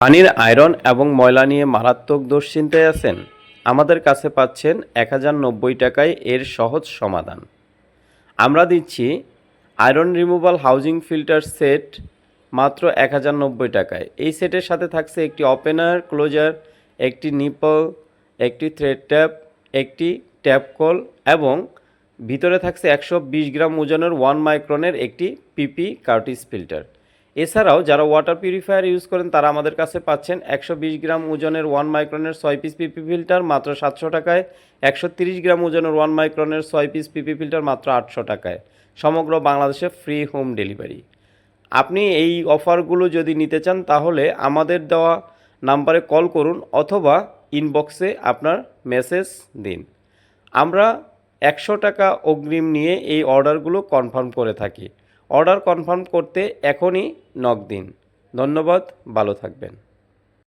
পানির আয়রন এবং ময়লা নিয়ে মারাত্মক দুশ্চিন্তায় আছেন। আমাদের কাছে পাচ্ছেন এক হাজার নব্বই টাকায় এর সহজ সমাধান। আমরা দিচ্ছি iron removal housing filter set মাত্র এক হাজার নব্বই টাকায়। এই সেটের সাথে থাকছে একটি ওপেনার, ক্লোজার, একটি নিপল, একটি থ্রেড ট্যাপ, একটি ট্যাপ কল এবং ভিতরে থাকছে একশো বিশ গ্রাম ওজনের ওয়ান মাইক্রনের একটি পিপি কার্টিস ফিল্টার। এছাড়াও যারা ওয়াটার পিউরিফায়ার ইউজ করেন, তারা আমাদের কাছে পাচ্ছেন একশো বিশ গ্রাম ওজনের ওয়ান মাইক্রনের ছয় পিস পিপি ফিল্টার মাত্র সাতশো টাকায়। একশো গ্রাম ওজনের ওয়ান মাইক্রনের ছয় পিস পিপি ফিল্টার মাত্র আটশো টাকায়। সমগ্র বাংলাদেশে ফ্রি হোম ডেলিভারি আপনি এই অফারগুলো যদি নিতে চান, তাহলে আমাদের দেওয়া নাম্বারে কল করুন অথবা ইনবক্সে আপনার মেসেজ দিন। আমরা একশো টাকা অগ্রিম নিয়ে এই অর্ডারগুলো কনফার্ম করে থাকি। অর্ডার কনফার্ম করতে এখনই নক দিন। ধন্যবাদ ভালো থাকবেন।